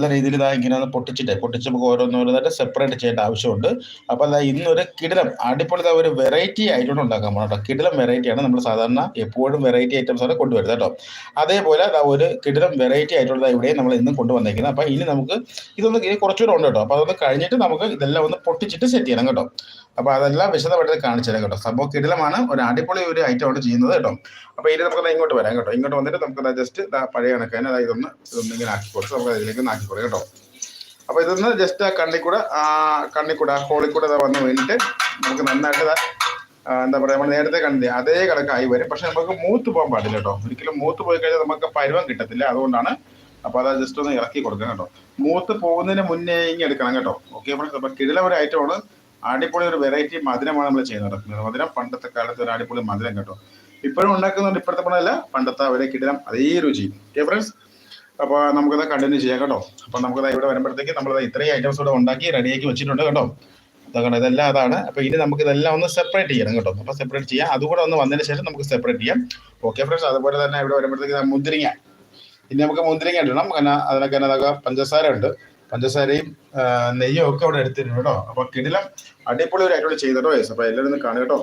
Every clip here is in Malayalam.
നല്ല രീതിയിൽ ഇതാ ഇങ്ങനെ ഒന്ന് പൊട്ടിച്ചിട്ട്. പൊട്ടിച്ച് നമുക്ക് ഓരോന്നോരോന്നായിട്ട് സെപ്പറേറ്റ് ചെയ്യേണ്ട ആവശ്യമുണ്ട്. അപ്പോൾ അതാ ഇന്നൊരു കിടിലം അടിപൊളി ഒരു വെറൈറ്റി ആയിട്ടുണ്ട് ഉണ്ടാക്കാൻ പോകണം കേട്ടോ കിടിലം വെറൈറ്റിയാണ് നമ്മൾ സാധാരണ എപ്പോഴും വെറൈറ്റി ഐറ്റംസ് ആണ് കൊണ്ടുവരുന്നത് കേട്ടോ. അതേപോലെ അതാ ഒരു കിടിലം വെറൈറ്റി ആയിട്ടുള്ളത് ഇവിടെ നമ്മൾ ഇന്നും കൊണ്ടുവന്നേക്കുന്നത്. അപ്പോൾ ഇനി നമുക്ക് ഇതൊന്ന് കുറച്ചുകൂടെ ഉണ്ട് കേട്ടോ. അപ്പോൾ അതൊന്ന് കഴിഞ്ഞിട്ട് നമുക്ക് ഇതെല്ലാം ഒന്ന് പൊട്ടിച്ചിട്ട് സെറ്റ് ചെയ്യണം കേട്ടോ. അപ്പോൾ അതെല്ലാം വിശദമായിട്ട് കാണിച്ചു തരാം കേട്ടോ. സംഭവം കിടിലമാണ് ഒരു അടിപൊളി ഒരു ഐറ്റം ആണ് ചെയ്യുന്നത് കേട്ടോ. അപ്പോൾ ഇനി നമുക്ക് ഇങ്ങോട്ട് വരാം കേട്ടോ. ഇങ്ങോട്ട് വന്നിട്ട് നമുക്ക് ജസ്റ്റ് പഴയ കണക്കാൻ അതായത് ഇതൊന്ന് ഇതൊന്ന് ഇങ്ങനെ ആക്കി കൊടുത്ത് നമുക്ക് അതിലേക്ക് ആക്കി കൊടുക്കാം കേട്ടോ. അപ്പോൾ ഇതൊന്ന് ജസ്റ്റ് ആ കണ്ണിക്കൂട കൂടെ ആ കണ്ണിക്കൂട കൂടെ ആ ഹോളിൽ കൂടെ വന്ന് വീണിട്ട് നമുക്ക് നന്നായിട്ട് എന്താ പറയുക നമ്മൾ നേരത്തെ കണ്ടില്ലേ അതേ കണക്കായി വരും. പക്ഷെ നമുക്ക് മൂത്ത് പോകാൻ പാടില്ല കേട്ടോ. ഒരിക്കലും മൂത്ത് പോയി കഴിഞ്ഞാൽ നമുക്ക് പരുവം കിട്ടത്തില്ല. അതുകൊണ്ടാണ് അപ്പോൾ അത് ജസ്റ്റ് ഒന്ന് ഇറക്കി കൊടുക്കാം കേട്ടോ. മൂത്ത് പോകുന്നതിന് മുന്നേ ഇങ്ങനെ എടുക്കണം കേട്ടോ. ഓക്കെ ഫ്രണ്ട്സ് അപ്പോൾ കിടില ഒരു ഐറ്റമാണ് അടിപൊളി ഒരു വെറൈറ്റി മധുരമാണ് നമ്മൾ ചെയ്യുന്നത് നടക്കുന്നത് മധുരം പണ്ടത്തെ കാലത്ത് ഒരു അടിപൊളി മധുരം കേട്ടോ. ഇപ്പോഴും ഉണ്ടാക്കുന്നുണ്ട് ഇപ്പോഴത്തെ പണമല്ല പണ്ടത്തെ അവരെ കിടിലം അതേ രുചി. ഓക്കെ ഫ്രണ്ട്സ് അപ്പോൾ നമുക്കത് കണ്ടിന്യൂ ചെയ്യാം കേട്ടോ. അപ്പോൾ നമുക്കത് ഇവിടെ വരുമ്പോഴത്തേക്ക് നമ്മളത് ഇത്രയും ഐറ്റംസ് ഇവിടെ ഉണ്ടാക്കി റെഡിയാക്കി വെച്ചിട്ടുണ്ട് കേട്ടോ. ഇതൊക്കെ ഇതെല്ലാം അതാണ്. അപ്പോൾ ഇനി നമുക്ക് ഇതെല്ലാം ഒന്ന് സെപ്പറേറ്റ് ചെയ്യണം കേട്ടോ. അപ്പോൾ സെപ്പറേറ്റ് ചെയ്യാം. അതുകൂടെ ഒന്ന് വന്നതിന് ശേഷം നമുക്ക് സെപ്പറേറ്റ് ചെയ്യാം. ഓക്കെ ഫ്രണ്ട്സ് അതുപോലെ തന്നെ ഇവിടെ വരുമ്പോഴത്തേക്ക് മുന്തിരിങ്ങ. ഇനി നമുക്ക് മുന്തിരിങ്ങ ഇടണം. കാരണം അതിനൊക്കെ പഞ്ചസാര ഉണ്ട്. പഞ്ചസാരയും നെയ്യും ഒക്കെ അവിടെ എടുത്തിരുന്നു കേട്ടോ. അപ്പൊ കിടിലം അടിപൊളി ഒരു ഐറ്റം ചെയ്തോ യെസ് അപ്പൊ എല്ലാവരും ഒന്ന് കാണുക കേട്ടോ.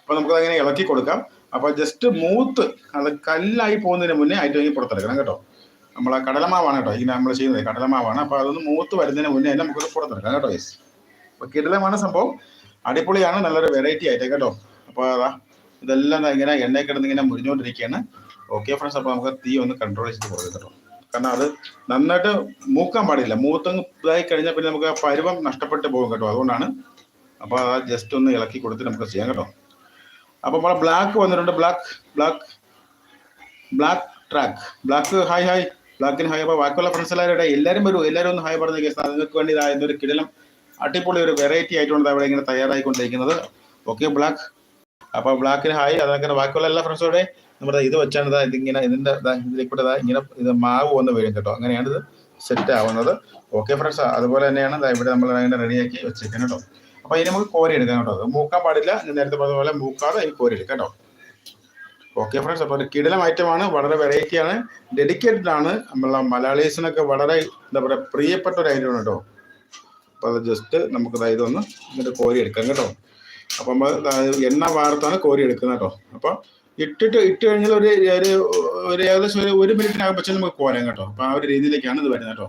അപ്പൊ നമുക്ക് അങ്ങനെ ഇളക്കി കൊടുക്കാം. അപ്പൊ ജസ്റ്റ് മൂത്ത് അത് കല്ലായി പോകുന്നതിന് മുന്നേ ഇങ്ങനെ പുറത്തെടുക്കണം കേട്ടോ. നമ്മൾ കടലമാവാണ് കേട്ടോ ഈ നമ്മൾ ചെയ്യുന്നത്. കടലമാവാണ്. അപ്പൊ അതൊന്ന് മൂത്ത് വരുന്നതിന് മുന്നേ നമുക്ക് പുറത്തെടുക്കാം കേട്ടോ യെസ് അപ്പൊ കിടലമാണ് സംഭവം. അടിപൊളിയാണ്. നല്ലൊരു വെറൈറ്റി ആയിട്ട് കേട്ടോ. അപ്പൊ അതാ ഇതെല്ലാം ഇങ്ങനെ എണ്ണയിൽ കിടന്ന് ഇങ്ങനെ മുരിഞ്ഞുകൊണ്ടിരിക്കുകയാണ് ഓക്കെ ഫ്രണ്ട്സ് അപ്പൊ നമുക്ക് തീ ഒന്ന് കൺട്രോൾ ചെയ്ത് കൊടുക്കാം കേട്ടോ. കാരണം അത് നന്നായിട്ട് മൂക്കാൻ പാടില്ല. മൂത്തങ്ങ് ഇതായി കഴിഞ്ഞാൽ പിന്നെ നമുക്ക് ആ പരുവം നഷ്ടപ്പെട്ട് പോകും കേട്ടോ. അതുകൊണ്ടാണ് അപ്പോൾ ആ ജസ്റ്റ് ഒന്ന് ഇളക്കി കൊടുത്ത് നമുക്ക് ചെയ്യാം കേട്ടോ. അപ്പോൾ നമ്മളെ ബ്ലാക്ക് വന്നിട്ടുണ്ട്. Black black black track. Black hi hi. ബ്ലാക്കിന് hi. അപ്പോൾ ബാക്കിയുള്ള ഫ്രണ്ട്സ് എല്ലാവരും എല്ലാവരും വരും. എല്ലാവരും ഒന്ന് ഹായ് പറഞ്ഞ കേസ് നിങ്ങൾക്ക് വേണ്ടി ഇതാ ഒരു കിടലം അടിപൊളി ഒരു വെറൈറ്റി ആയിട്ടുണ്ട് അവിടെ ഇങ്ങനെ തയ്യാറായിക്കൊണ്ടിരിക്കുന്നത്. Okay black. അപ്പോൾ ബ്ലാക്കിന് ഹായ്. അതൊക്കെ ബാക്കിയുള്ള എല്ലാ ഫ്രണ്ട്സോടെ നമ്മുടെ ഇത് വെച്ചാണ് ഇതാ ഇതിങ്ങനെ ഇതിന്റെ ഇതിലേക്കൂടെ ഇതാ ഇങ്ങനെ ഇത് മാവ് വന്ന് വീഴും കേട്ടോ. അങ്ങനെയാണ് ഇത് സെറ്റ് ആവുന്നത്. ഓക്കെ ഫ്രണ്ട്സ് അതുപോലെ തന്നെയാണ് ദാ ഇവിടെ നമ്മൾ അതിനെ റെഡിയാക്കി വെച്ചേക്കാൻ കേട്ടോ. അപ്പൊ ഇനി നമുക്ക് കോരി എടുക്കാം കേട്ടോ. അത് മൂക്കാൻ പാടില്ല. ഞാൻ നേരത്തെ പറഞ്ഞ പോലെ മൂക്കാതെ അതിന് കോരി എടുക്കാം കേട്ടോ. ഓക്കെ ഫ്രണ്ട്സ് അപ്പോൾ ഒരു കിടിലം ഐറ്റമാണ് വളരെ വെറൈറ്റി ആണ്. ഡെഡിക്കേറ്റഡ് ആണ്. നമ്മളെ മലയാളീസിനൊക്കെ വളരെ എന്താ പറയുക പ്രിയപ്പെട്ട ഒരു ഐറ്റം ആണ് കേട്ടോ. അപ്പോൾ അത് ജസ്റ്റ് നമുക്ക് ദാ ഒന്ന് എന്നിട്ട് കോരി എടുക്കാം കേട്ടോ. അപ്പം നമ്മൾ എണ്ണ വാർത്താണ് കോരി എടുക്കുന്നത് കേട്ടോ. അപ്പോൾ ഇട്ടിട്ട് ഇട്ട് കഴിഞ്ഞാൽ ഒരു ഒരു ഏകദേശം ഒരു ഒരു മിനിറ്റിനകം വെച്ചാൽ നമുക്ക് കോരാം കേട്ടോ. അപ്പൊ ആ ഒരു രീതിയിലേക്കാണ് ഇത് വരുന്നത് കേട്ടോ.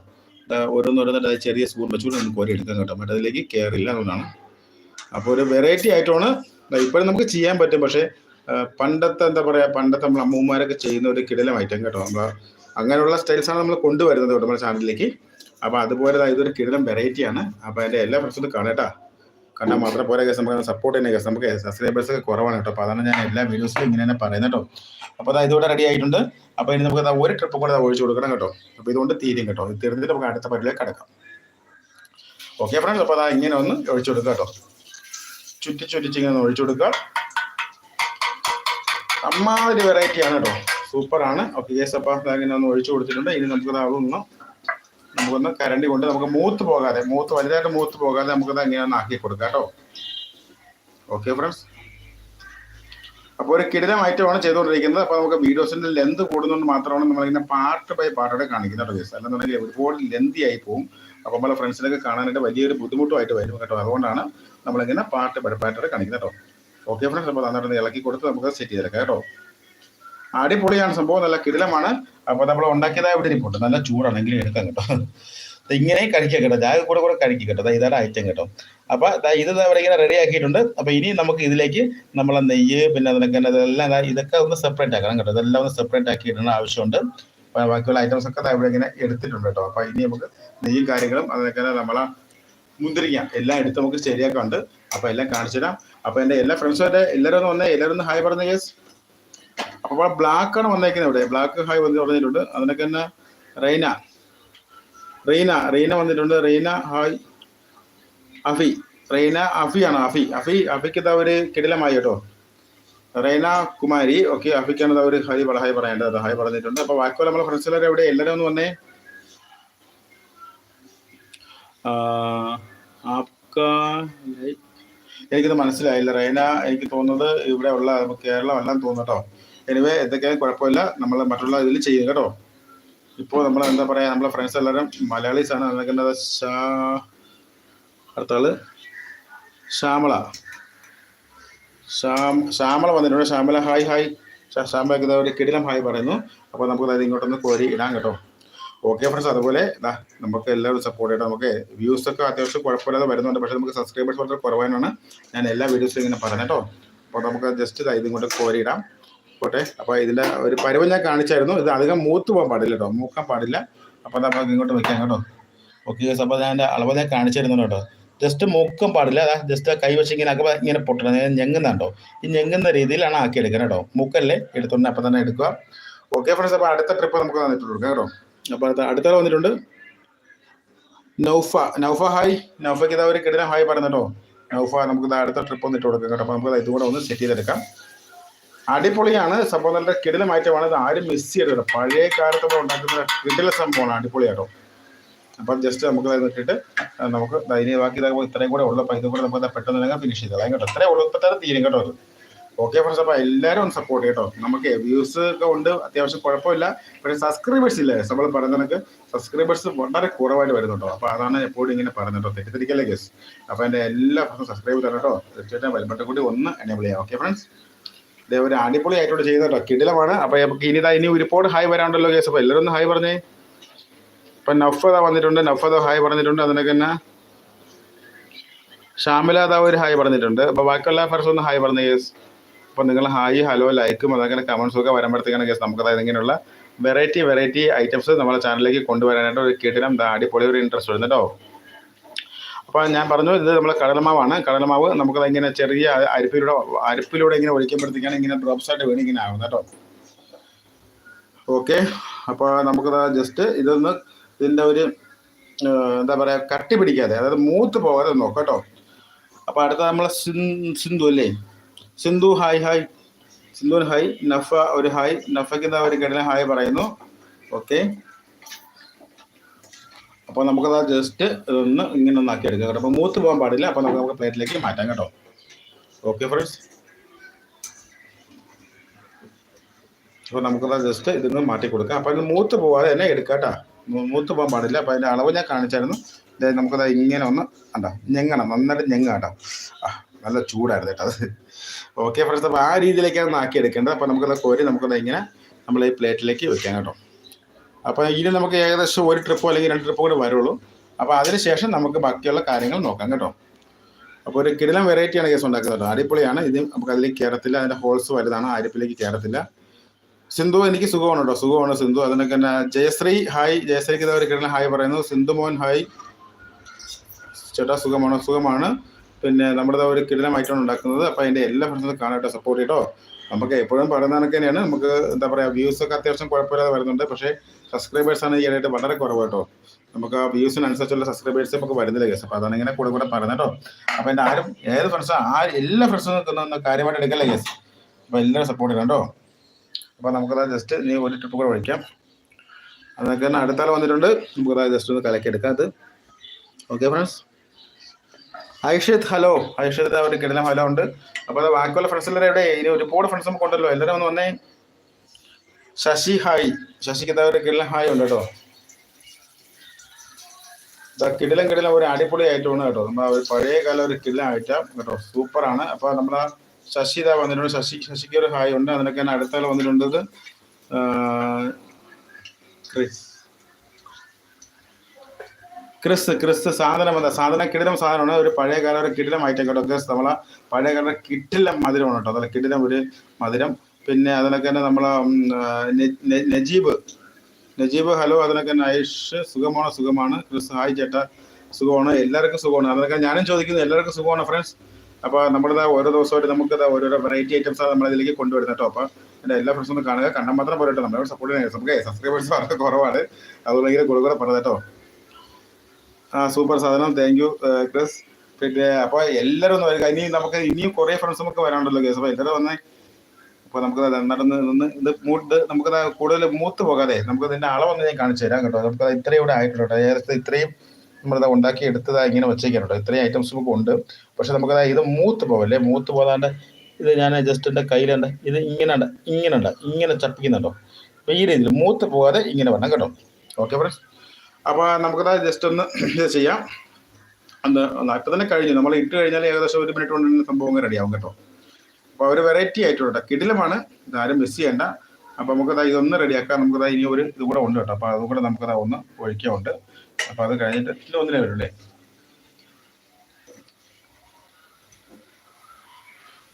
അത് ചെറിയ സ്പൂൺ വെച്ചുകൊണ്ട് നമുക്ക് കോരി എടുക്കാം കേട്ടോ. മറ്റേതിലേക്ക് കയറില്ല എന്നുള്ളതാണ് അപ്പോൾ ഒരു വെറൈറ്റി ആയിട്ടാണ്. ഇപ്പോഴും നമുക്ക് ചെയ്യാൻ പറ്റും. പക്ഷേ പണ്ടത്തെ എന്താ പറയാ പണ്ടത്തെ നമ്മൾ അമ്മൂമ്മമാരൊക്കെ ചെയ്യുന്ന ഒരു കിടലം ഐറ്റം കേട്ടോ. നമ്മൾ അങ്ങനെയുള്ള സ്റ്റൈൽസാണ് നമ്മൾ കൊണ്ടുവരുന്നത് കേട്ടോ നമ്മുടെ ചാനലിലേക്ക്. അപ്പോൾ അതുപോലെ ഇതൊരു കിടലം വെറൈറ്റിയാണ് അപ്പോൾ അതിന്റെ എല്ലാ ഫ്രണ്ട്സും കാണേട്ടാ കണ്ടാൽ മാത്രം പോരാ കേസ് നമുക്ക് സപ്പോർട്ട് ചെയ്യുന്ന കേസ് നമുക്ക് സബ്സ്ക്രൈബേഴ്സ് ഒക്കെ കുറവാണ് കേട്ടോ. അപ്പോൾ അതാണ് ഞാൻ എല്ലാ വീഡിയോസിലും ഇങ്ങനെ തന്നെ പറയുന്നത് കേട്ടോ. അപ്പോൾ അതാ ഇതോടെ റെഡി ആയിട്ടുണ്ട്. അപ്പോൾ ഇനി നമുക്ക് ഒരു ട്രിപ്പ് കൂടെ ഒഴിച്ചു കൊടുക്കണം കേട്ടോ. അപ്പോൾ ഇതുകൊണ്ട് തീരും കേട്ടോ. ഇത് തീർന്നിട്ട് നമുക്ക് അടുത്ത പരിലേക്ക് കിടക്കാം. ഓക്കെ ഫ്രണ്ട്സ് അപ്പോൾ അതാ ഇങ്ങനെ ഒന്ന് ഒഴിച്ചു കൊടുക്കുക കേട്ടോ. ചുറ്റി ചുറ്റിച്ച് ഇങ്ങനെ ഒഴിച്ചു കൊടുക്കുക. അമ്മാതിരി വെറൈറ്റി ആണ് കേട്ടോ. സൂപ്പറാണ് ഓക്കെ യെസ് അപ്പോൾ ദാ ഇങ്ങനെ ഒന്ന് ഒഴിച്ചു കൊടുത്തിട്ടുണ്ട്. ഇനി നമുക്ക് അതൊന്ന് നമുക്കൊന്ന് കരണ്ടി കൊണ്ട് നമുക്ക് മൂത്ത് പോകാതെ മൂത്ത് വലുതായിട്ട് മൂത്ത് പോകാതെ നമുക്കത് അങ്ങനെ ഒന്ന് ആക്കി കൊടുക്കാം കേട്ടോ. ഓക്കെ ഫ്രണ്ട്സ് അപ്പോൾ ഒരു കിടിലം ഐറ്റമാണ് ചെയ്തുകൊണ്ടിരിക്കുന്നത്. അപ്പോൾ നമുക്ക് വീഡിയോസിന്റെ ലെന്ത് കൂടുന്നതുകൊണ്ട് മാത്രമാണ് നമ്മളിങ്ങനെ പാർട്ട് ബൈ പാർട്ടോടെ കാണിക്കുന്നത് കേട്ടോ കേസ് അല്ലെന്നുണ്ടെങ്കിൽ ഒരുപാട് ലെന്തി ആയി പോകും അപ്പോൾ നമ്മളെ ഫ്രണ്ട്സിനൊക്കെ കാണാനായിട്ട് വലിയൊരു ബുദ്ധിമുട്ടുമായിട്ട് വരും കേട്ടോ. അതുകൊണ്ടാണ് നമ്മളിങ്ങനെ പാർട്ട് ബൈ പാർട്ടോടെ കാണിക്കുന്നത് കേട്ടോ. ഓക്കെ ഫ്രണ്ട്സ് അപ്പോൾ നന്നായിട്ട് ഇളക്കി കൊടുത്ത് നമുക്ക് സെറ്റ് ചെയ്തെടുക്കാം കേട്ടോ. അടിപൊളിയാണ്. സംഭവം നല്ല കിടിലമാണ്. അപ്പോൾ നമ്മൾ ഉണ്ടാക്കിയതായ ഇവിടെ ഇരിപ്പുണ്ട് നല്ല ചൂടാണെങ്കിലും എടുക്കാൻ കേട്ടോ. ഇങ്ങനെ കഴിക്കാം കേട്ടോ. ജാഗ കൂടെ കൂടെ കഴിക്കും കേട്ടോ. ഇതാണ് ഐറ്റം കേട്ടോ. അപ്പൊ ഇത് ഇവിടെ ഇങ്ങനെ റെഡി ആക്കിയിട്ടുണ്ട്. അപ്പൊ ഇനി നമുക്ക് ഇതിലേക്ക് നമ്മളെ നെയ്യ് പിന്നെ അതിനൊക്കെ ഇതെല്ലാം ഇതൊക്കെ ഒന്ന് സെപ്പറേറ്റ് ആക്കണം കേട്ടോ. ഇതെല്ലാം ഒന്ന് സെപ്പറേറ്റ് ആക്കി ഇടേണ്ട ആവശ്യമുണ്ട്. ബാക്കിയുള്ള ഐറ്റംസ് ഒക്കെ ഇവിടെ ഇങ്ങനെ എടുത്തിട്ടുണ്ട് കേട്ടോ. അപ്പൊ ഇനി നമുക്ക് നെയ്യും കാര്യങ്ങളും അതൊക്കെ നമ്മളെ മുന്തിരിങ്ങ എല്ലാം എടുത്ത് നമുക്ക് ശരിയാക്കാണ്ട് അപ്പൊ എല്ലാം കാണിച്ചു തരാം അപ്പൊ എന്റെ എല്ലാ ഫ്രണ്ട്സും എല്ലാവരും ഒന്ന് വന്നേ. എല്ലാവരും ഒന്ന് ഹായ് പറഞ്ഞു കേസ് അപ്പൊ ബ്ലാക്ക് ആണ് വന്നേക്കുന്നത് ഇവിടെ. ബ്ലാക്ക് ഹായ് വന്ന് പറഞ്ഞിട്ടുണ്ട്. അതിനൊക്കെ തന്നെ റെയ്ന റീന റീന വന്നിട്ടുണ്ട്. റീന ഹായ് അഫി. റീന അഫിയാണ് അഫി. അഫി അഫിക്ക് ഇതാ ഒരു കിടിലമായി കേട്ടോ. റൈന കുമാരി. ഓക്കെ അഫിക്കാണ് അവർ ഹായ് ഹായ് പറയേണ്ടത് ഹായ് പറഞ്ഞിട്ടുണ്ട്. അപ്പൊ ബാക്കിയുള്ള നമ്മളെ ഫ്രണ്ട്സ് എല്ലാവരും എവിടെ? എല്ലാവരും ഒന്ന് വന്നേ. എനിക്കിത് മനസ്സിലായില്ല. റൈന എനിക്ക് തോന്നുന്നത് ഇവിടെ ഉള്ള കേരളം എല്ലാം തോന്നുന്നു കേട്ടോ. എനിവേ എന്തൊക്കെയാലും കുഴപ്പമില്ല. നമ്മൾ മറ്റുള്ള ഇതിൽ ചെയ്യും കേട്ടോ. ഇപ്പോൾ നമ്മൾ എന്താ പറയുക നമ്മളെ ഫ്രണ്ട്സ് എല്ലാവരും മലയാളീസ് ആണ് നിൽക്കുന്നത് ഷാ അടുത്ത ആൾ ശ്യാമള. ശ്യാം ശ്യാമള വന്നിട്ടുണ്ട്. ശ്യാമള ഹായ് ഹായ് ശ്യാ- ശ്യാമളക്ക് ഒരു കിടിലം ഹായ് പറയുന്നു. അപ്പോൾ നമുക്ക് അതായത് ഇങ്ങോട്ടൊന്ന് കോരി ഇടാം കേട്ടോ. ഓക്കെ ഫ്രണ്ട്സ് അതുപോലെ നമുക്ക് എല്ലാവരും സപ്പോർട്ട് ചെയ്യണം. നമുക്ക് വ്യൂസ് ഒക്കെ അത്യാവശ്യം കുഴപ്പമില്ലാതെ വരുന്നുണ്ട്. പക്ഷേ നമുക്ക് സബ്സ്ക്രൈബേഴ്സ് വളരെ കുറവാനാണ് ഞാൻ എല്ലാ വീഡിയോസും ഇങ്ങനെ പറഞ്ഞു കേട്ടോ. അപ്പോൾ നമുക്ക് ജസ്റ്റ് ഇതാ ഇതും കൊണ്ട് കോരിയിടാം പോട്ടെ. അപ്പോൾ ഇതിന്റെ ഒരു പരുവം ഞാൻ കാണിച്ചായിരുന്നു. ഇത് അധികം മൂത്ത് പോകാൻ പാടില്ല കേട്ടോ. മൂക്കാൻ പാടില്ല. അപ്പോൾ നമുക്ക് ഇങ്ങോട്ട് വെക്കാം കേട്ടോ. ഓക്കെ അപ്പോൾ ഞാൻ എന്റെ അളവ് ഞാൻ കാണിച്ചിരുന്നു കേട്ടോ. ജസ്റ്റ് മൂക്കം പാടില്ല. അതാ ജസ്റ്റ് കൈ വെച്ച് ഇങ്ങനെ അകെ ഇങ്ങനെ പൊട്ടണം. ഞെങ്ങുന്നുണ്ടോ ഈ ഞെങ്ങുന്ന രീതിയിലാണ് ആക്കി എടുക്കുന്നത് കേട്ടോ. മൂക്കല്ലേ? എടുത്തോണ്ട് അപ്പം തന്നെ എടുക്കുക. ഓക്കെ ഫ്രണ്ട്സ് അപ്പോൾ അടുത്ത ട്രിപ്പ് നമുക്ക് തന്നിട്ടുണ്ട് കേട്ടോ. അപ്പോൾ അടുത്ത അടുത്ത വന്നിട്ടുണ്ട്. നൗഫ. നൗഫ ഹായ് നൗഫയ്ക്ക് ഇതാ ഒരു കിടന ഹായ് പറഞ്ഞല്ലോ നൗഫ നമുക്ക് അടുത്ത ട്രിപ്പ് വന്നിട്ട് കൊടുക്കാം കേട്ടോ. അപ്പോൾ നമുക്ക് ഇതുകൂടെ ഒന്ന് സെറ്റ് ചെയ്തെടുക്കാം. അടിപൊളിയാണ്. സംഭവം നല്ല കിടില മാറ്റമാണ് ഇത് ആരും മിസ് ചെയ്യരുത് പഴയ കാലത്ത് ഉണ്ടാക്കുന്ന കിടില സംഭവമാണ്. അടിപൊളിയാട്ടോ. അപ്പം ജസ്റ്റ് നമുക്ക് നിട്ടിട്ട് നമുക്ക് ദൈനിക ബാക്കി ഇതാ ഇത്രയും കൂടെ ഉള്ള. ഇതും കൂടെ നമുക്ക് പെട്ടെന്ന് തന്നെ ഫിനിഷ് ചെയ്തോളാം കേട്ടോ. ഇത്രയും ഉള്ളപ്പോൾ തീരും കേട്ടോ അത് ഓക്കെ ഫ്രണ്ട്സ് അപ്പോൾ എല്ലാവരും ഒന്ന് സപ്പോർട്ട് കേട്ടോ നമുക്ക് വ്യൂസ് ഒക്കെ ഉണ്ട്. അത്യാവശ്യം കുഴപ്പമില്ല. പക്ഷേ സബ്സ്ക്രൈബേഴ്സ് ഇല്ലേ? നമ്മൾ പറയുന്ന കണക്ക് സബ്സ്ക്രൈബേഴ്സ് വളരെ കുറവായിട്ട് വരുന്നുണ്ടോ അപ്പോൾ അതാണ് എപ്പോഴും ഇങ്ങനെ പറയുന്നുണ്ടോ തെറ്റിദ്ധരിക്കല്ലേ ഗസ് അപ്പോൾ എന്റെ എല്ലാ ഫ്രണ്ട്സും സബ്സ്ക്രൈബ് കേട്ടോ തീർച്ചയായിട്ടും വലിപ്പട്ട കൂടി ഒന്ന് എനേബിൾ ചെയ്യാം. ഓക്കെ ഫ്രണ്ട്സ് ഒരു അടിപൊളി ആയിട്ടോട് ചെയ്യുന്ന കേട്ടോ കിടിലമാണ്. അപ്പൊ നമുക്ക് ഇനി ഇനി ഒരുപാട് ഹായ് വരാണ്ടല്ലോ കേസ്. അപ്പോൾ എല്ലാവരും ഹായ് പറഞ്ഞേ. ഇപ്പൊ നഫദ വന്നിട്ടുണ്ട്. നഫദ ഹായ് പറഞ്ഞിട്ടുണ്ട്. അതിനൊക്കെ തന്നെ ഷാമിലാദ ഒരു ഹായ് പറഞ്ഞിട്ടുണ്ട്. അപ്പൊ ബാക്കിയുള്ള ഫ്രണ്ട്സ് ഒന്ന് ഹായ് പറഞ്ഞ കേസ്. അപ്പൊ നിങ്ങൾ ഹായ് ഹലോ ലൈക്കും അതൊക്കെ കമന്റ്സ് ഒക്കെ വരുമ്പോഴത്തേക്കാണ് കേസ് നമുക്ക് അതായത് ഇങ്ങനെയുള്ള വെറൈറ്റി വെറൈറ്റി ഐറ്റംസ് നമ്മുടെ ചാനലിലേക്ക് കൊണ്ടുവരാനായിട്ട് ഒരു കിടിലം അടിപൊളി ഒരു ഇൻട്രസ്റ്റ് വരുന്നു കേട്ടോ. അപ്പോൾ ഞാൻ പറഞ്ഞു ഇത് നമ്മളെ കടലമാവാണ്. കടലമാവ് നമുക്കത് ഇങ്ങനെ ചെറിയ അരിപ്പിലൂടെ അരിപ്പിലൂടെ ഇങ്ങനെ ഒഴിക്കുമ്പോഴത്തേക്കാണ് ഇങ്ങനെ ഡ്രോപ്സ് ആയിട്ട് വീണ് ഇങ്ങനെ ആവുന്നത് കേട്ടോ. ഓക്കെ അപ്പോൾ നമുക്കത് ജസ്റ്റ് ഇതൊന്ന് ഇതിന്റെ ഒരു എന്താ പറയുക കട്ടി പിടിക്കാതെ അതായത് മൂത്ത് പോകാതെ നോക്കാം കേട്ടോ. അപ്പോൾ അടുത്ത നമ്മളെ സിന്ധു അല്ലേ? സിന്ധു ഹായ് ഹായ് സിന്ധുവിന് ഹായ് നഫ ഒരു ഹായ് നഫയ്ക്ക് എന്താ ഒരു കിടന ഹായ് പറയുന്നു. ഓക്കെ അപ്പോൾ നമുക്കത് ജസ്റ്റ് ഒന്ന് ഇങ്ങനെ ഒന്ന് ആക്കി എടുക്കാം കേട്ടോ. അപ്പോൾ മൂത്ത് പോകാൻ പാടില്ല. അപ്പോൾ നമുക്ക് നമുക്ക് പ്ലേറ്റിലേക്ക് മാറ്റാം കേട്ടോ. ഓക്കെ ഫ്രണ്ട്സ് അപ്പോൾ നമുക്കത് ജസ്റ്റ് ഇതൊന്ന് മാറ്റി കൊടുക്കാം. അപ്പോൾ ഇത് മൂത്ത് പോകാതെ തന്നെ എടുക്കാം കേട്ടോ. മൂത്ത് പോകാൻ പാടില്ല. അപ്പോൾ അതിന്റെ അളവ് ഞാൻ കാണിച്ചായിരുന്നു. നമുക്കത് ഇങ്ങനെ ഒന്ന് കണ്ടോ? ഞെങ്ങണം. നന്നായിട്ട് ഞെങ്ങ കേട്ടോ. ആ നല്ല ചൂടായിരുന്നു കേട്ടോ അത്. ഓക്കെ ഫ്രണ്ട്സ് അപ്പോൾ ആ രീതിയിലേക്കാണ് ആക്കി എടുക്കേണ്ടത്. അപ്പോൾ നമുക്കത് കോരി നമുക്കത് ഇങ്ങനെ നമ്മൾ ഈ പ്ലേറ്റിലേക്ക് വെക്കാം കേട്ടോ. അപ്പോൾ ഇനി നമുക്ക് ഏകദേശം ഒരു ട്രിപ്പോ അല്ലെങ്കിൽ രണ്ട് ട്രിപ്പോ കൂടെ വരുള്ളൂ. അപ്പോൾ അതിനുശേഷം നമുക്ക് ബാക്കിയുള്ള കാര്യങ്ങൾ നോക്കാം കേട്ടോ. അപ്പോൾ ഒരു കിടിലം വെറൈറ്റിയാണ് കേസ് ഉണ്ടാക്കുന്നത് കേട്ടോ. അരിപ്പൊളിയാണ് ഇത് നമുക്ക് അതിലേക്ക് കയറത്തില്ല അതിന്റെ ഹോൾസ് വലുതാണ്. അരിപ്പിലേക്ക് കയറത്തില്ല സിന്ധു എനിക്ക് സുഖമാണ് കേട്ടോ. സുഖമാണ് സിന്ധു. അതിനൊക്കെ തന്നെ ജയശ്രീ ഹായ് ജയശ്രീക്ക് ഒരു കിടന്ന ഹായ് പറയുന്നു. സിന്ധു മോഹൻ ഹായ് ചേട്ടാ സുഖമാണോ? സുഖമാണ്. പിന്നെ നമ്മുടെ ഒരു ആയിട്ടാണ് ഉണ്ടാക്കുന്നത്. അപ്പോൾ അതിന്റെ എല്ലാ ഫ്രണ്ട്സും കാണാട്ടോ സപ്പോർട്ട് ചെയ്തോ നമുക്ക് എപ്പോഴും പറയുന്ന കണക്ക് തന്നെയാണ്. നമുക്ക് എന്താ പറയുക വ്യൂസ് ഒക്കെ അത്യാവശ്യം കുഴപ്പമില്ലാതെ വരുന്നുണ്ട്. പക്ഷേ സബ്സ്ക്രൈബേഴ്സ് ആണ് ഇടയായിട്ട് വളരെ കുറവ് കേട്ടോ. നമുക്ക് ആ വ്യൂസിനനുസരിച്ചുള്ള സബ്സ്ക്രൈബേഴ്സ് നമുക്ക് വരുന്നില്ല കേസ് അപ്പോൾ അതാണ് ഇങ്ങനെ കൂടെ കൂടെ പറയുന്നത് കേട്ടോ. അപ്പോൾ എന്റെ ആരും ഏത് ഫ്രണ്ട്സും ആ എല്ലാ ഫ്രണ്ട്സും നിൽക്കുന്ന കാര്യമായിട്ട് എടുക്കല്ലേ കേസ് അപ്പോൾ എല്ലാവരും സപ്പോർട്ട് ചെയ്യണം കേട്ടോ. അപ്പോൾ നമുക്കത് ജസ്റ്റ് നീ ഒരു ട്രിപ്പ് കൂടെ വഴിക്കാം അതൊക്കെ തന്നെ അടുത്താൾ വന്നിട്ടുണ്ട്. നമുക്കത് ജസ്റ്റ് ഒന്ന് കലക്കി എടുക്കാം അത്. Okay friends Aishath hello. Aishith ഒരു കിടലം ഹലോ ഉണ്ട്. അപ്പോൾ അത് ബാക്കിയുള്ള ഫ്രണ്ട്സ് എല്ലാവരും എവിടെ? ഇനി ഒരുപാട് ഫ്രണ്ട്സ് നമുക്ക് ഉണ്ടല്ലോ. എല്ലാവരും ഒന്ന് വന്നേ. ശശി ഹായ്. ശശിക്ക് ഒരു കിടലം ഹായ് ഉണ്ട് കേട്ടോ. കിടിലം കിടിലം ഒരു അടിപൊളി ഐറ്റമാണ് കേട്ടോ. നമ്മൾ ഒരു പഴയ കാല ഒരു കിടിലം ഐറ്റം കേട്ടോ. സൂപ്പറാണ് അപ്പോൾ നമ്മളെ ശശി ഇതാ വന്നിട്ടുണ്ട്. ശശി ശശിക്ക് ഒരു ഹായ് ഉണ്ട്. അതിനൊക്കെ അടുത്ത വന്നിട്ടുണ്ട്. ക്രിസ്. ക്രിസ് ക്രിസ് സാധനം എന്താ? സാധനം കിടിലം സാധനമാണ്. ഒരു പഴയ കാല ഒരു കിടിലം ഐറ്റം കേട്ടോ. ക്രിസ് നമ്മളെ പഴയ കാല കിട്ടിലം മധുരമാണ് കേട്ടോ. അതല്ല കിടിലം ഒരു മധുരം. പിന്നെ അതിനൊക്കെ തന്നെ നമ്മളെ നജീബ്. നജീബ് ഹലോ അതിനൊക്കെ തന്നെ ഐഷ് സുഖമാണോ? സുഖമാണ്. ക്രിസ് ഹായ് ചേട്ട. സുഖമാണ്? എല്ലാവർക്കും സുഖമാണ്. അതിനൊക്കെ ഞാനും ചോദിക്കുന്നു എല്ലാവർക്കും സുഖമാണ് ഫ്രണ്ട്സ് അപ്പോൾ നമ്മളിതാ ഓരോ ദിവസമായിട്ട് നമുക്ക് ഇതാ ഓരോരോ വെറൈറ്റി ഐറ്റംസ് ആണ് നമ്മളിതിലേക്ക് കൊണ്ടുവരുന്നത് കേട്ടോ. അപ്പോൾ എന്റെ എല്ലാ ഫ്രണ്ട്സും കാണുക. കണ്ടാൽ മാത്രം പോരട്ടോ. നമ്മളോട് സപ്പോർട്ട് നമുക്ക് സബ്സ്ക്രൈബേഴ്സ് വളരെ കുറവാണ്. അതുകൊണ്ട് ഭയങ്കര കൂടുതൽ പറഞ്ഞത് കേട്ടോ. ആ സൂപ്പർ സാധനം. താങ്ക് യു ക്രിസ് പിന്നെ അപ്പൊ എല്ലാവരും ഒന്ന് വരിക. ഇനി നമുക്ക് ഇനിയും കുറെ ഫ്രണ്ട്സ് നമുക്ക് വരാണ്ടല്ലോ കേസ്. അപ്പൊ എല്ലാവരും വന്നേ. അപ്പൊ നമുക്ക് നടന്ന് നിന്ന് ഇത് മൂട്ട് നമുക്ക് കൂടുതൽ മൂത്ത് പോകാതെ നമുക്ക് ഇതിന്റെ അളവൊന്ന് ഞാൻ കാണിച്ചു തരാം കേട്ടോ. നമുക്ക് ഇത്രയും ഇവിടെ ആയിട്ടുണ്ട് കേട്ടോ. ഇത്രയും നമ്മളിത് ഉണ്ടാക്കി എടുത്തത് ഇങ്ങനെ വെച്ചേക്കാം കേട്ടോ. ഇത്രയും ഐറ്റംസ് നമുക്ക് ഉണ്ട്. പക്ഷെ നമുക്ക് ഇത് മൂത്ത് പോകല്ലേ മൂത്ത് പോകാണ്ട് ഇത് ഞാൻ ജസ്റ്റ് എന്റെ കയ്യിലുണ്ട്. ഇത് ഇങ്ങനെ ഉണ്ട് ഇങ്ങനെ ഉണ്ട് ഇങ്ങനെ ചപ്പിക്കുന്നുണ്ടോ ഈ രീതിയിൽ മൂത്ത് പോകാതെ ഇങ്ങനെ വേണം കേട്ടോ. ഓക്കെ ഫ്രണ്ട്സ് അപ്പോൾ നമുക്കത് ജസ്റ്റ് ഒന്ന് ഇത് ചെയ്യാം. അന്ന് ഇപ്പം തന്നെ കഴിഞ്ഞു. നമ്മൾ ഇട്ട് കഴിഞ്ഞാൽ ഏകദേശം ഒരു മിനിറ്റ് കൊണ്ട് തന്നെ സംഭവം റെഡിയാവും കേട്ടോ. അപ്പോൾ ഒരു വെറൈറ്റി ആയിട്ടുണ്ട് കിടിലമാണ്. ഇതാരും മിസ് ചെയ്യേണ്ട. അപ്പോൾ നമുക്കത് ഇതൊന്ന് റെഡിയാക്കാം നമുക്കത് ഇനി ഒരു ഇത് കൂടെ ഉണ്ട് കേട്ടോ. അപ്പോൾ അതും കൂടെ നമുക്കത് ഒന്ന് ഒഴിക്കാനുണ്ട്. അപ്പോൾ അത് കഴിഞ്ഞിട്ട് ഇതിൽ ഒന്നിനെ വരുള്ളേ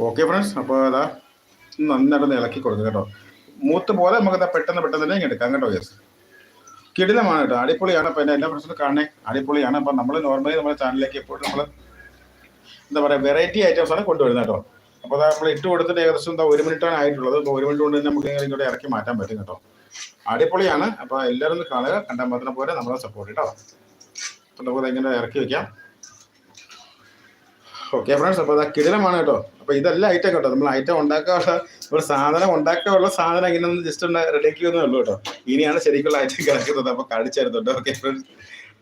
ഓക്കെ ഫ്രണ്ട്സ് അപ്പോൾ അതാ നന്നായിട്ട് ഇളക്കി കൊടുക്കുക കേട്ടോ. മൂത്ത് പോലെ നമുക്കത് പെട്ടെന്ന് പെട്ടെന്ന് തന്നെ എടുക്കാം കേട്ടോ യെസ് കിടിലമാണ് കേട്ടോ. അടിപൊളിയാണ്. അപ്പൊ എന്റെ എല്ലാ പ്രശ്നവും കാണണേ. അടിപൊളിയാണ്. അപ്പൊ നമ്മൾ നോർമലി നമ്മുടെ ചാനലിലേക്ക് എപ്പോഴും നമ്മൾ എന്താ പറയുക വെറൈറ്റി ഐറ്റംസ് ആണ് കൊണ്ടുവരുന്നത് കേട്ടോ. അപ്പൊ നമ്മൾ ഇട്ട് കൊടുത്തിട്ട് ഏകദേശം എന്താ ഒരു മിനിറ്റാണ് ആയിട്ടുള്ളത്. അപ്പോൾ ഒരു മിനിറ്റ് കൊണ്ട് തന്നെ നമുക്ക് ഇങ്ങോട്ട് ഇറക്കി മാറ്റാൻ പറ്റും കേട്ടോ. അടിപൊളിയാണ്. അപ്പൊ എല്ലാവരും കാണുക. കണ്ടാൽ മാത്രം പോലെ നമ്മളെ സപ്പോർട്ട് കേട്ടോ അപ്പോൾ നമുക്ക് ഇങ്ങനെ ഇറക്കി വെക്കാം. ഓക്കെ ഫ്രണ്ട്സ് അപ്പോൾ അത് കിടിലമാണ് കേട്ടോ. അപ്പോൾ ഇതല്ല ഐറ്റം കേട്ടോ. നമ്മൾ ഐറ്റം ഉണ്ടാക്കാനുള്ള ഒരു സാധനം ഉണ്ടാക്കാനുള്ള സാധനം ഇങ്ങനെ ഒന്ന് ജസ്റ്റ് ഒന്ന് റെഡിയാക്കിയെന്നേ ഉള്ളൂ കേട്ടോ. ഇനിയാണ് ശരിക്കുള്ള ഐറ്റം കിടക്കുന്നത്. അപ്പോൾ കാണിച്ചായിരുന്നുണ്ട് ഓക്കെ ഫ്രണ്ട്സ്.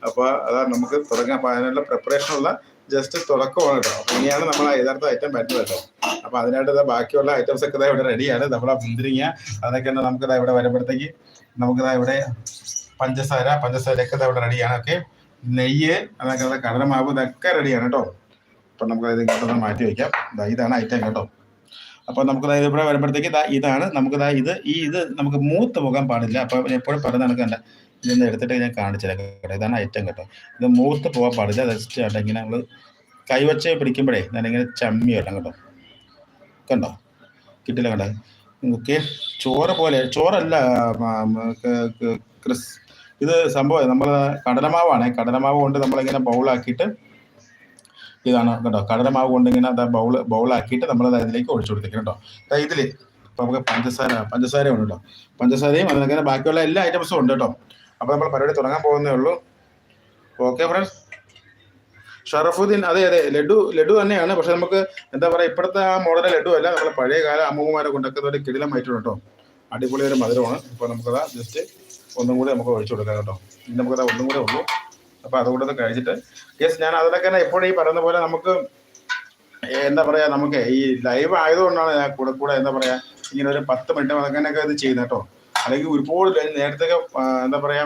അപ്പോൾ അതാ നമുക്ക് തുടങ്ങാം. അപ്പോൾ അതിനുള്ള പ്രിപ്പറേഷനുള്ള ജസ്റ്റ് തുടക്കമാണ് കേട്ടോ. അപ്പോൾ ഇനിയാണ് നമ്മൾ യഥാർത്ഥ ഐറ്റം വരുന്നത് കേട്ടോ. അപ്പോൾ അതിനായിട്ട് ബാക്കിയുള്ള ഐറ്റംസ് ഒക്കെ ഇവിടെ റെഡിയാണ് നമ്മളെ മുന്തിരിങ്ങ അതൊക്കെ നമുക്ക് ഇവിടെ വരുമ്പോഴത്തേക്ക് നമുക്ക് ഇവിടെ പഞ്ചസാര പഞ്ചസാരയൊക്കെ ഇവിടെ റെഡിയാണ് ഓക്കെ. നെയ്യ് അതൊക്കെ കടലമാവ് ഇതൊക്കെ റെഡിയാണ് കേട്ടോ. അപ്പം നമുക്ക് ഇത് ഇങ്ങോട്ടൊന്ന് മാറ്റി വയ്ക്കാം. ഇതാ ഇതാണ് ഐറ്റം കേട്ടോ. അപ്പോൾ നമുക്ക് ഇവിടെ വരുമ്പോഴത്തേക്ക് ഇതാ ഇതാണ്. നമുക്ക് ഇത് ഈ ഇത് നമുക്ക് മൂത്ത് പോകാൻ പാടില്ല. അപ്പോൾ എപ്പോഴും പറഞ്ഞ നടക്കണ്ട. ഇതൊന്ന് എടുത്തിട്ട് ഞാൻ കാണിച്ചുതരാം കേട്ടോ. ഇതാണ് ഐറ്റം കേട്ടോ. ഇത് മൂത്ത് പോകാൻ പാടില്ല. ജസ്റ്റ് കേട്ടോ ഇങ്ങനെ നമ്മൾ കൈവച്ച് പിടിക്കുമ്പോഴേ ഞാനിങ്ങനെ ചമ്മി വരണം കേട്ടോ. കണ്ടോ? കിട്ടില്ല കണ്ടോ? ഓക്കെ. ചോറ് പോലെ ചോറല്ല ക്രിസ്. ഇത് സംഭവം നമ്മൾ കടലമാവാണ്. കടലമാവ് കൊണ്ട് നമ്മളിങ്ങനെ ബൗളാക്കിയിട്ട് ഇതാണ് കേട്ടോ കടലമാവ് കൊണ്ട് ഇങ്ങനെ അതാ ബൗൾ ബൗളാക്കിയിട്ട് നമ്മൾ അതിലേക്ക് ഒഴിച്ചു കൊടുത്തിരിക്കണം കേട്ടോ. ഇതിൽ ഇപ്പൊ നമുക്ക് പഞ്ചസാര പഞ്ചസാര ഉണ്ട് കേട്ടോ. പഞ്ചസാരയും അതിനങ്ങനെ ബാക്കിയുള്ള എല്ലാ ഐറ്റംസും ഉണ്ട് കേട്ടോ. അപ്പൊ നമ്മൾ പരിപാടി തുടങ്ങാൻ പോകുന്നേ ഉള്ളൂ. ഓക്കെ ഫ്രണ്ട്സ് ഷറഫുദ്ദീൻ അതെ അതെ ലഡു ലഡു തന്നെയാണ്. പക്ഷെ നമുക്ക് എന്താ പറയാ ഇപ്പോഴത്തെ ആ മോഡലെ ലഡു അല്ല നമ്മളെ പഴയ കാല അമ്മൂമ്മമാരെ കൊണ്ടൊക്കെ ഒരു കിടിലം കേട്ടോ. അടിപൊളി ഒരു മധുരമാണ്. ഇപ്പൊ നമുക്കതാ ജസ്റ്റ് ഒന്നും കൂടി നമുക്ക് ഒഴിച്ചു കൊടുക്കാം കേട്ടോ. ഇനി നമുക്കതാ ഒന്നും കൂടെ ഉള്ളൂ. അപ്പൊ അതുകൂടെ കഴിച്ചിട്ട്. യെസ് ഞാൻ അതിലൊക്കെ തന്നെ എപ്പോഴും ഈ പറയുന്ന പോലെ നമുക്ക് എന്താ പറയാ നമുക്ക് ഈ ലൈവ് ആയതുകൊണ്ടാണ് ഞാൻ കൂടെ കൂടെ എന്താ പറയാ ഇങ്ങനെ ഒരു പത്ത് മിനിറ്റ് അങ്ങനെയൊക്കെ ഇത് ചെയ്യുന്നത് കേട്ടോ. അല്ലെങ്കിൽ ഒരുപാട് നേരത്തെ എന്താ പറയാ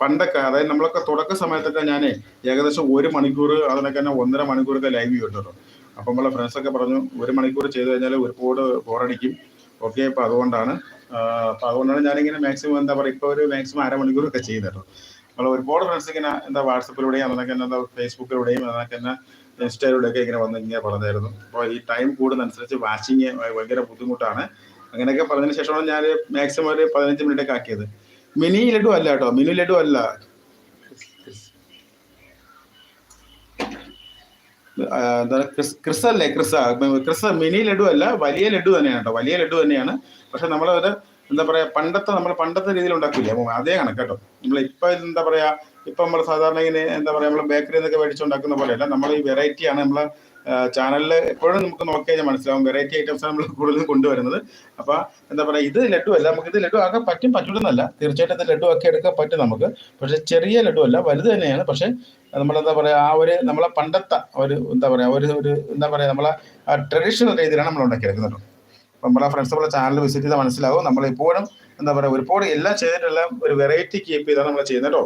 പണ്ടൊക്കെ അതായത് നമ്മളൊക്കെ തുടക്ക സമയത്തൊക്കെ ഞാൻ ഏകദേശം ഒരു മണിക്കൂർ അതിനൊക്കെ തന്നെ ഒന്നര മണിക്കൂറൊക്കെ ലൈവ് ചെയ്യും കേട്ടോ. അപ്പം നമ്മളെ ഫ്രണ്ട്സൊക്കെ പറഞ്ഞു ഒരു മണിക്കൂർ ചെയ്ത് കഴിഞ്ഞാൽ ഒരുപാട് ബോറടിക്കും ഓക്കെ അപ്പം അതുകൊണ്ടാണ് അപ്പം അതുകൊണ്ടാണ് ഞാനിങ്ങനെ മാക്സിമം എന്താ പറയുക ഇപ്പോൾ ഒരു മാക്സിമം അരമണിക്കൂറൊക്കെ ചെയ്യുന്നത് കേട്ടോ. നമ്മൾ ഒരുപാട് ഫ്രണ്ട്സ് ഇങ്ങനെ എന്താ വാട്സപ്പിലൂടെയും തന്നെ എന്താ ഫേസ്ബുക്കിലൂടെയും അതൊക്കെ തന്നെ ഇൻസ്റ്റയിലൂടെയൊക്കെ ഇങ്ങനെ വന്ന് ഇങ്ങനെ പറഞ്ഞായിരുന്നു. അപ്പോൾ ഈ ടൈം കൂടുന്നതനുസരിച്ച് വാച്ചിങ് ഭയങ്കര ബുദ്ധിമുട്ടാണ്. അങ്ങനെയൊക്കെ പറഞ്ഞതിന് ശേഷമാണ് ഞാൻ മാക്സിമം ഒരു പതിനഞ്ച് മിനിറ്റ് ഒക്കെ ആക്കിയത്. മിനി ലഡു അല്ല കേട്ടോ. മിനി ലഡു അല്ല. ക്രിസ് അല്ലേ ക്രിസ് ക്രിസ് മിനി ലഡു അല്ല വലിയ ലഡു തന്നെയാണ് കേട്ടോ. വലിയ ലഡു തന്നെയാണ്. പക്ഷെ നമ്മളത് എന്താ പറയാ പണ്ടത്തെ നമ്മൾ പണ്ടത്തെ രീതിയിൽ ഉണ്ടാക്കില്ലേ? അതേ കണക്ക് കേട്ടോ. നമ്മൾ ഇപ്പൊ എന്താ പറയാ ഇപ്പൊ നമ്മൾ സാധാരണ ഇങ്ങനെ എന്താ പറയാ നമ്മൾ ബേക്കറി എന്നൊക്കെ മേടിച്ചുണ്ടാക്കുന്ന പോലെയല്ല നമ്മൾ ഈ വെറൈറ്റി ആണ് നമ്മളെ ചാനലിൽ എപ്പോഴും നമുക്ക് നോക്കി കഴിഞ്ഞാൽ മനസ്സിലാവും. വെറൈറ്റി ഐറ്റംസ് ആണ് നമ്മൾ കൂടുതലും കൊണ്ടുവരുന്നത്. അപ്പൊ എന്താ പറയാ ഇത് ലഡു അല്ല നമുക്ക് ഇത് ലഡു ആക്കാൻ പറ്റും പറ്റൂലെന്നല്ല തീർച്ചയായിട്ടും ഇത് ലഡു ആക്കി എടുക്കാൻ പറ്റും നമുക്ക്. പക്ഷെ ചെറിയ ലഡു അല്ല വലുത് തന്നെയാണ്. പക്ഷെ നമ്മളെന്താ പറയാ ആ ഒരു നമ്മളെ പണ്ടത്തെ ഒരു എന്താ പറയാ ഒരു ഒരു എന്താ പറയാ നമ്മളെ ട്രഡീഷണൽ രീതിയിലാണ് നമ്മൾ ഉണ്ടാക്കിയെടുക്കുന്നത് അപ്പം നമ്മളെ ഫ്രണ്ട്സ് നമ്മളെ ചാനൽ വിസിറ്റ് ചെയ്താൽ മനസ്സിലാവും. നമ്മൾ ഇപ്പോഴും എന്താ പറയുക ഒരുപാട് എല്ലാം ചെയ്തിട്ടെല്ലാം ഒരു വെറൈറ്റി കീപ്പ് ചെയ്താണ് നമ്മൾ ചെയ്യുന്നത് കേട്ടോ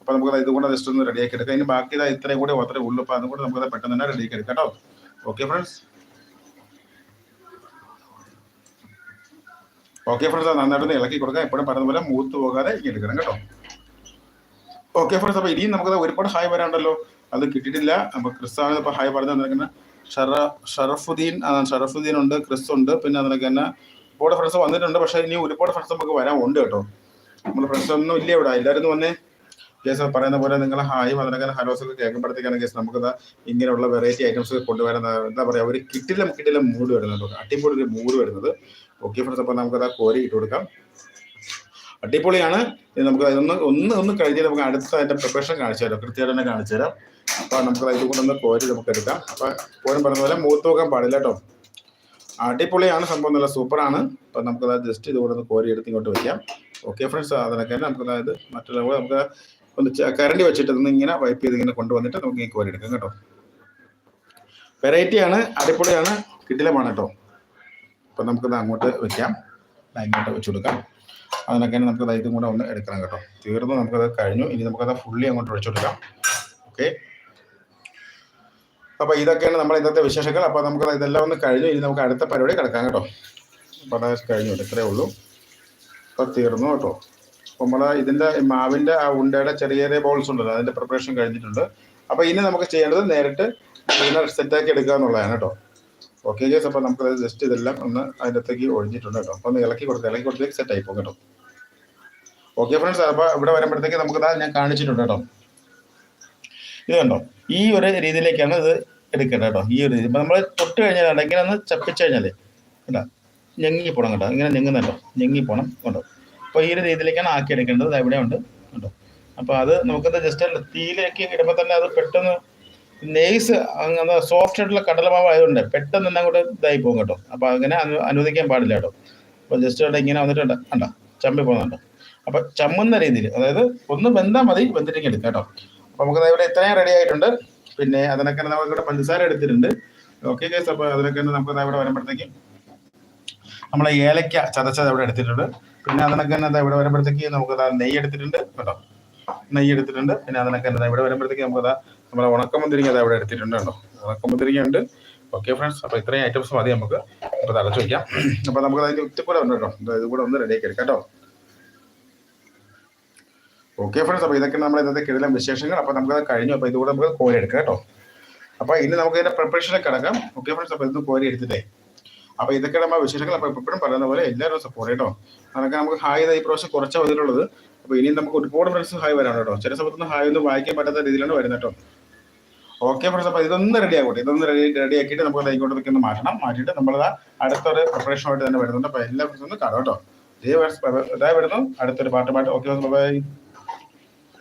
അപ്പോൾ നമുക്ക് ഇതുകൊണ്ട് ജസ്റ്റ് ഒന്ന് റെഡിയാക്കി എടുക്കാം. ഇനി ബാക്കി ഇതാ ഇത്രയും കൂടെ അത്രേ ഉള്ളൂ. അപ്പോൾ അതും കൂടെ നമുക്ക് പെട്ടെന്ന് തന്നെ റെഡിയാക്കി എടുക്കാം കേട്ടോ ഓക്കെ ഫ്രണ്ട്സ് ഓക്കെ ഫ്രണ്ട്സ് നന്നായിട്ട് ഇളക്കി കൊടുക്കാം. എപ്പോഴും പറഞ്ഞ പോലെ മൂത്ത് പോകാതെ ഇങ്ങനെ എടുക്കണം കേട്ടോ. ഓക്കെ ഫ്രണ്ട്സ് അപ്പോൾ ഇനിയും നമുക്ക് ഒരുപാട് ഹായ് വരാണ്ടല്ലോ അത് കിട്ടിയിട്ടില്ല. അപ്പൊ ക്രിസ്താണ് ഇപ്പോൾ ഹായ് പറഞ്ഞു തന്നിരിക്കുന്ന ഷറ ഷറഫുദ്ദീൻ ഷറഫുദ്ദീൻ ഉണ്ട് ക്രിസ് ഉണ്ട് പിന്നെ അതിനൊക്കെ തന്നെ ഒരുപാട് ഫ്രണ്ട്സ് വന്നിട്ടുണ്ട് പക്ഷേ ഇനി ഒരുപാട് ഫ്രണ്ട്സ് നമുക്ക് വരാൻ ഉണ്ട് കേട്ടോ. നമ്മുടെ ഫ്രണ്ട്സ് ഒന്നും ഇല്ല ഇവിടെ. എല്ലാവരും ഒന്ന് വന്നേ. കേസ് പറയുന്ന പോലെ നിങ്ങൾ ഹായും അതിനൊക്കെ ഹലോസ് ഒക്കെ കേൾക്കുമ്പോഴത്തേക്കാണ് കേസ് നമുക്ക് ഇങ്ങനെയുള്ള വെറൈറ്റി ഐറ്റംസ് കൊണ്ടുവരുന്ന എന്താ പറയാ ഒരു കിട്ടിലും കിട്ടിലും മൂഡ് വരുന്നത് അടിപൊളി ഒരു മൂഡ് വരുന്നത്. ഓക്കെ ഫ്രണ്ട്സ് അപ്പൊ നമുക്കത് കോരി ഇട്ട് കൊടുക്കാം. അടിപൊളിയാണ്. നമുക്ക് അതൊന്ന് ഒന്ന് ഒന്ന് കഴിഞ്ഞ് നമുക്ക് അടുത്ത അതിന്റെ പ്രിപ്പറേഷൻ കാണിച്ചു തരാം കൃത്യമായിട്ട് തന്നെ കാണിച്ചു തരാം അപ്പൊ നമുക്ക് ഇത് കൊണ്ടൊന്ന് പോരി കോരി നമുക്ക് എടുക്കാം. അപ്പൊ പോലും പറഞ്ഞ പോലെ മൂത്ത് നോക്കാൻ പാടില്ല കേട്ടോ. അടിപൊളിയാണ് സംഭവം നല്ല സൂപ്പറാണ്. അപ്പൊ നമുക്ക് അതായത് ജസ്റ്റ് ഇതുകൂടെ ഒന്ന് കോരി എടുത്ത് ഇങ്ങോട്ട് വെക്കാം. ഓക്കെ ഫ്രണ്ട്സ് അതിനൊക്കെ നമുക്ക് അതായത് മറ്റുള്ള നമുക്ക് ഒന്ന് കരണ്ടി വെച്ചിട്ട് ഒന്ന് ഇങ്ങനെ വൈപ്പ് ചെയ്ത് ഇങ്ങനെ കൊണ്ടുവന്നിട്ട് നമുക്ക് ഈ കോരി എടുക്കാം കേട്ടോ. വെറൈറ്റി ആണ് അടിപൊളിയാണ് കിട്ടിലമാണ് കേട്ടോ. അപ്പൊ നമുക്കിത് അങ്ങോട്ട് വെക്കാം. ഇങ്ങോട്ട് വെച്ച് കൊടുക്കാം. അതിനൊക്കെ നമുക്ക് ദാ ഇതും കൂടെ ഒന്ന് എടുക്കണം കേട്ടോ. തീർന്നു നമുക്കത് കഴിഞ്ഞു. ഇനി നമുക്കത് ഫുള്ളി അങ്ങോട്ട് ഒഴിച്ചു കൊടുക്കാം. ഓക്കെ അപ്പോൾ ഇതൊക്കെയാണ് നമ്മൾ ഇന്നത്തെ വിശേഷങ്ങൾ. അപ്പോൾ നമുക്ക് ഇതെല്ലാം ഒന്ന് കഴിഞ്ഞു. ഇനി നമുക്ക് അടുത്ത പരിപാടി കിടക്കാം കേട്ടോ. അപ്പോൾ അത് കഴിഞ്ഞു. ഇത്രേ ഉള്ളൂ. അപ്പോൾ തീർന്നു കേട്ടോ. അപ്പോൾ നമ്മൾ ഇതിന്റെ മാവിന്റെ ആ ഉണ്ടയുടെ ചെറിയ ചെറിയ ബോൾസ് ഉണ്ടല്ലോ അതിന്റെ പ്രിപ്പറേഷൻ കഴിഞ്ഞിട്ടുണ്ട്. അപ്പോൾ ഇനി നമുക്ക് ചെയ്യേണ്ടത് നേരിട്ട് ഇതിനെ സെറ്റാക്കി എടുക്കുക എന്നുള്ളതാണ് കേട്ടോ. ഓക്കെ ഗേസ് അപ്പോൾ നമുക്ക് ജസ്റ്റ് ഇതെല്ലാം ഒന്ന് അതിന്റെ അകത്തേക്ക് ഒഴിഞ്ഞിട്ടുണ്ട് കേട്ടോ. അപ്പോൾ ഒന്ന് ഇളക്കി കൊടുത്ത് ഇളക്കി കൊടുത്തേക്ക് സെറ്റ് ആയി പോകും കേട്ടോ. ഓക്കെ ഫ്രണ്ട്സ് അപ്പോൾ ഇവിടെ വരുമ്പോഴത്തേക്ക് നമുക്ക് ഞാൻ കാണിച്ചിട്ടുണ്ട് കേട്ടോ. ഇത് കണ്ടോ? ഈ ഒരു രീതിയിലേക്കാണ് ഇത് എടുക്കേണ്ടത് കേട്ടോ. ഈ ഒരു രീതി. നമ്മൾ തൊട്ട് കഴിഞ്ഞാൽ ഇങ്ങനെ ഒന്ന് ചപ്പിച്ച് കഴിഞ്ഞാൽ കേട്ടോ ഞെങ്ങി പോകണം കേട്ടോ. ഇങ്ങനെ ഞെങ്ങുന്നുണ്ടോ ഞെങ്ങി പോകണം കേട്ടോ അപ്പോൾ ഈ ഒരു രീതിയിലേക്കാണ് ആക്കി എടുക്കേണ്ടത് ഇവിടെ ഉണ്ട് കേട്ടോ അപ്പോൾ അത് നമുക്കത് ജസ്റ്റ് തീയിലേക്ക് ഇടുമ്പോൾ തന്നെ അത് പെട്ടെന്ന് നെയ്സ് അങ്ങനെ സോഫ്റ്റ് ആയിട്ടുള്ള കടലമാവ് ആയതുകൊണ്ട് പെട്ടെന്ന് തന്നെ അങ്ങോട്ട് ഇതായി പോകും കേട്ടോ. അപ്പോൾ അങ്ങനെ അനു അനുവദിക്കാൻ പാടില്ല കേട്ടോ. അപ്പോൾ ജസ്റ്റ് അവിടെ ഇങ്ങനെ വന്നിട്ടുണ്ട്. കണ്ടോ? ചമ്പി പോകുന്നുണ്ടോ. അപ്പോൾ ചമ്മുന്ന രീതിയിൽ അതായത് ഒന്ന് വെന്താൽ മതി വെന്തിട്ടേക്ക് എടുക്കാം കേട്ടോ. നമുക്ക് ഇവിടെ ഇത്രയും റെഡി ആയിട്ടുണ്ട്. പിന്നെ അതിനൊക്കെ നമുക്ക് ഇവിടെ പഞ്ചസാര എടുത്തിട്ടുണ്ട്. ഓക്കെ ഗൈസ് അപ്പോൾ അതിനൊക്കെ നമുക്ക് ഇവിടെ വരുമ്പോഴത്തേക്ക് നമ്മളെ ഏലക്ക ചതച്ചത് ഇവിടെ എടുത്തിട്ടുണ്ട്. പിന്നെ അതിനൊക്കെ തന്നെ ഇവിടെ വരുമ്പോഴത്തേക്ക് നമുക്ക് നെയ്യ് എടുത്തിട്ടുണ്ട് കേട്ടോ. നെയ്യ് എടുത്തിട്ടുണ്ട്. പിന്നെ അതിനൊക്കെ തന്നെ ഇവിടെ വരുമ്പോഴത്തേക്ക് നമുക്ക് അതാ നമ്മളെ ഉണക്കമുന്തിരിങ്ങ ദാ ഇവിടെ എടുത്തിട്ടുണ്ട് കേട്ടോ. ഉണക്കമുന്തിരിങ്ങ ഉണ്ട്. ഓക്കെ ഫ്രണ്ട്സ് അപ്പോൾ ഇത്രയും ഐറ്റംസ് മതി നമുക്ക്. അപ്പോൾ തടച്ചു വയ്ക്കാം അപ്പോൾ നമുക്ക് അതിന്റെ ഉച്ചക്കൂടെ കൂടെ ഉണ്ട് കേട്ടോ. ഇത് കൂടെ ഒന്ന് റെഡിയാക്കി എടുക്കാം കേട്ടോ. ഓക്കെ ഫ്രണ്ട്സ് അപ്പോൾ ഇതൊക്കെ നമ്മൾ ഇന്നത്തെ കിടലം വിശേഷങ്ങൾ. അപ്പോൾ നമുക്കത് കഴിഞ്ഞു. അപ്പോൾ ഇതുകൂടെ നമുക്ക് കോരി എടുക്കാം കേട്ടോ. അപ്പോൾ ഇനി നമുക്ക് ഇതിന്റെ പ്രിപ്പറേഷനിൽ കിടക്കാം. ഓക്കെ ഫ്രണ്ട്സ് അപ്പോൾ ഇത് കോരി എടുത്തിട്ടേ അപ്പോൾ ഇതൊക്കെ നമ്മൾ വിശേഷങ്ങൾ. അപ്പോൾ എപ്പോഴും പറയുന്ന പോലെ എല്ലാവരും സപ്പോർട്ട് കേട്ടോ. അതൊക്കെ നമുക്ക് ഹായ് ഈ പ്രാവശ്യം കുറച്ച് വന്നിട്ടുള്ളത്. അപ്പോൾ ഇനിയും നമുക്ക് ഒരുപാട് ഫ്രണ്ട്സ് ഹായ് വരാണ് കേട്ടോ. ചില സമയത്തൊന്നും ഹായ് ഒന്നും വായിക്കാൻ പറ്റാത്ത രീതിയിലാണ് വരുന്നത് കേട്ടോ. ഓക്കെ ഫ്രണ്ട്സ് അപ്പോൾ ഇതൊന്ന് റെഡി ആകട്ടെ ഇതൊന്ന് റെഡി റെഡി ആക്കിയിട്ട് നമുക്ക് ഇങ്ങോട്ടേക്ക് ഒന്ന് മാറ്റണം. മാറ്റിയിട്ട് നമ്മൾ അടുത്തൊരു പ്രിപ്പറേഷനുമായിട്ട് തന്നെ വരുന്നുണ്ട്. അപ്പോൾ എല്ലാ ഫ്രണ്ട്സും ഒന്ന് കാണാം കേട്ടോ ഇതേ വരുന്നു. അടുത്തൊരു പാട്ടുമായിട്ട്. Okay bye